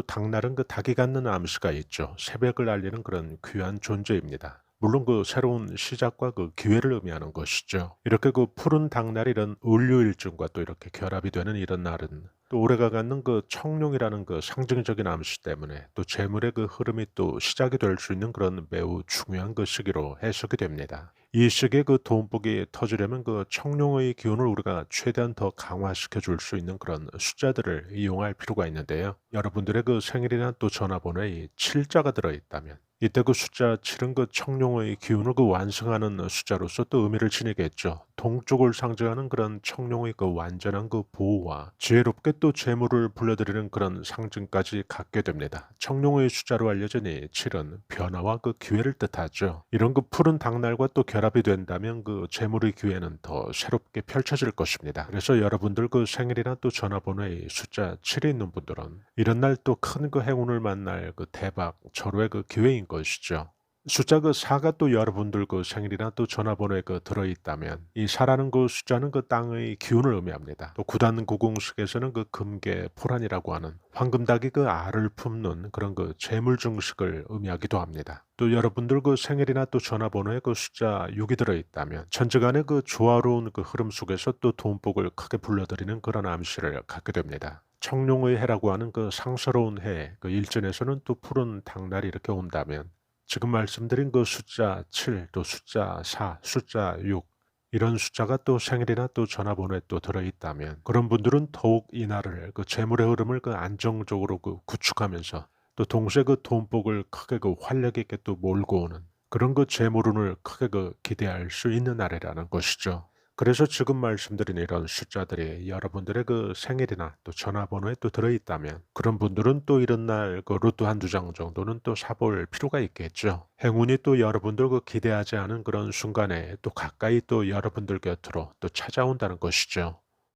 또 닭날은 그 닭이 갖는 암시가 있죠. 새벽을 알리는 그런 귀한 존재입니다. 물론 그 새로운 시작과 그 기회를 의미하는 것이죠. 이렇게 그 푸른 닭날 이런 을류일증과 또 이렇게 결합이 되는 이런 날은 또 올해가 갖는 그 청룡이라는 그 상징적인 암시 때문에 또 재물의 그 흐름이 또 시작이 될 수 있는 그런 매우 중요한 그 시기로 해석이 됩니다. 이 시기에 그 돈복이 터지려면 그 청룡의 기운을 우리가 최대한 더 강화시켜 줄 수 있는 그런 숫자들을 이용할 필요가 있는데요. 여러분들의 그 생일이나 또 전화번호에 이 7자가 들어있다면 이때 그 숫자 7은 그 청룡의 기운을 그 완성하는 숫자로서 또 의미를 지니겠죠. 동쪽을 상징하는 그런 청룡의 그 완전한 그 보호와 지혜롭게 또 재물을 불러들이는 그런 상징까지 갖게 됩니다. 청룡의 숫자로 알려진 이 7은 변화와 그 기회를 뜻하죠. 이런 그 푸른 닭날과 또 결합이 된다면 그 재물의 기회는 더 새롭게 펼쳐질 것입니다. 그래서 여러분들 그 생일이나 또 전화번호에 숫자 7이 있는 분들은 이런 날 또 큰 그 행운을 만날 그 대박 절호의 그 기회인 것이죠. 숫자 그 4가 또 여러분들 그 생일이나 또 전화번호에 그 들어있다면 이 4라는 그 숫자는 그 땅의 기운을 의미합니다. 또 구단 구공식에서는 그 금계 포란이라고 하는 황금닭이 그 알을 품는 그런 그 재물 증식을 의미하기도 합니다. 또 여러분들 그 생일이나 또 전화번호에 그 숫자 6이 들어있다면 천지간의 그 조화로운 그 흐름 속에서 또 돈복을 크게 불러들이는 그런 암시를 갖게 됩니다. 청룡의 해라고 하는 그 상스러운 해, 그 일전에서는 또 푸른 닭날이 이렇게 온다면 지금 말씀드린 그 숫자 7, 또 숫자 4, 숫자 6 이런 숫자가 또 생일이나 또 전화번호에 또 들어있다면 그런 분들은 더욱 이 날을 그 재물의 흐름을 그 안정적으로 그 구축하면서 또 동시에 그 돈복을 크게 그 활력 있게 또 몰고 오는 그런 그 재물운을 크게 그 기대할 수 있는 날이라는 것이죠. 그래서 지금 말씀드린 이런 숫자들이 여러분들의 그 생일이나 또 전화번호에 또 들어있다면 그런 분들은 또 이런 날 그 로또 한두 장 정도는 또 사볼 필요가 있겠죠. 행운이 또 여러분들 그 기대하지 않은 그런 순간에 또 가까이 또 여러분들 곁으로 또 찾아온다는 것이죠.